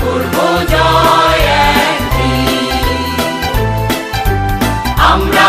করব জয় আমরা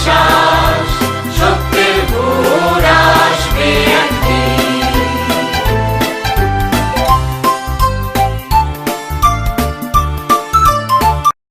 shine.